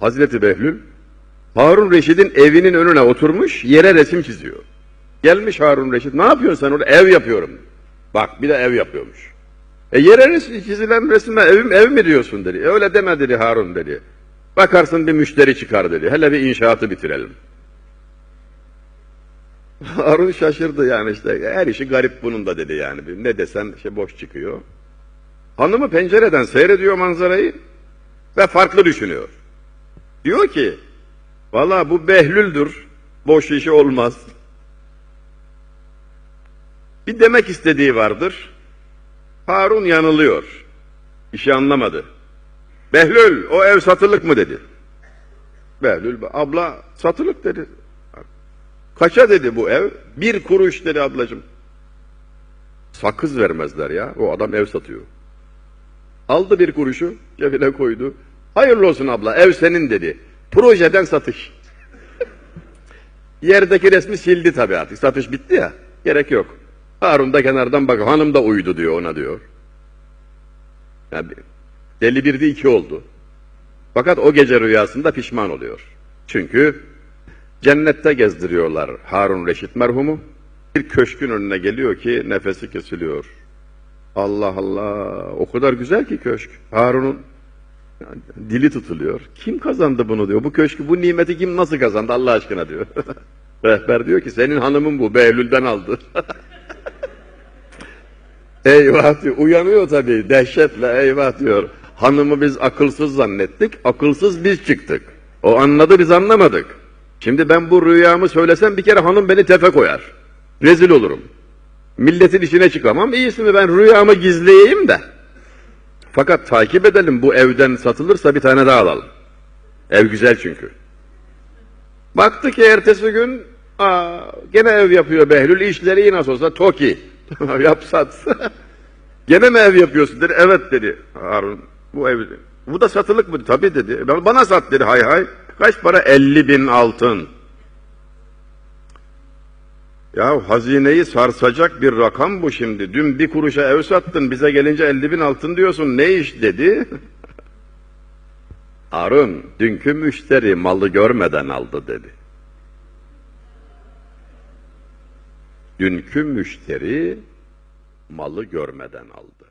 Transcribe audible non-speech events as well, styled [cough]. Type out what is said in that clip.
Hazreti Behlül Harun Reşid'in evinin önüne oturmuş yere resim çiziyor. Gelmiş Harun Reşit ne yapıyorsun sen orada? Ev yapıyorum. Bak bir de ev yapıyormuş. E yere res- çizilen resimle ev, ev mi diyorsun dedi. E, öyle deme dedi Harun dedi. Bakarsın bir müşteri çıkar dedi. Hele bir inşaatı bitirelim. [laughs] Harun şaşırdı yani işte. Her işi garip bunun da dedi yani. Ne desen şey boş çıkıyor. Hanımı pencereden seyrediyor manzarayı ve farklı düşünüyor. Diyor ki, valla bu Behlül'dür, boş işi olmaz. Bir demek istediği vardır. Harun yanılıyor. İşi anlamadı. Behlül, o ev satılık mı dedi. Behlül, abla satılık dedi. Kaça dedi bu ev? Bir kuruş dedi ablacığım. Sakız vermezler ya. O adam ev satıyor. Aldı bir kuruşu cebine koydu. Hayırlı olsun abla ev senin dedi. Projeden satış. Yerdeki resmi sildi tabii artık. Satış bitti ya. Gerek yok. Harun da kenardan bak hanım da uydu diyor ona diyor. Yani deli birdi iki oldu. Fakat o gece rüyasında pişman oluyor. Çünkü cennette gezdiriyorlar Harun Reşit merhumu. Bir köşkün önüne geliyor ki nefesi kesiliyor. Allah Allah o kadar güzel ki köşk. Harun'un dili tutuluyor. Kim kazandı bunu diyor. Bu köşkü bu nimeti kim nasıl kazandı Allah aşkına diyor. [laughs] Rehber diyor ki senin hanımın bu Behlül'den aldı. [laughs] eyvah diyor. Uyanıyor tabii dehşetle eyvah diyor. Hanımı biz akılsız zannettik. Akılsız biz çıktık. O anladı biz anlamadık. Şimdi ben bu rüyamı söylesem bir kere hanım beni tefe koyar. Rezil olurum. Milletin işine çıkamam. İyisi mi ben rüyamı gizleyeyim de. Fakat takip edelim bu evden satılırsa bir tane daha alalım. Ev güzel çünkü. Baktı ki ertesi gün aa, gene ev yapıyor Behlül. İşleri nasıl olsa Toki. [laughs] Yap sat. [laughs] gene mi ev yapıyorsun dedi. Evet dedi Harun. Bu ev. Bu da satılık mı? Tabii dedi. Bana sat dedi hay hay. Kaç para? 50 bin altın. Ya hazineyi sarsacak bir rakam bu şimdi. Dün bir kuruşa ev sattın, bize gelince 50 bin altın diyorsun. Ne iş dedi? [laughs] Harun, dünkü müşteri malı görmeden aldı dedi. Dünkü müşteri malı görmeden aldı.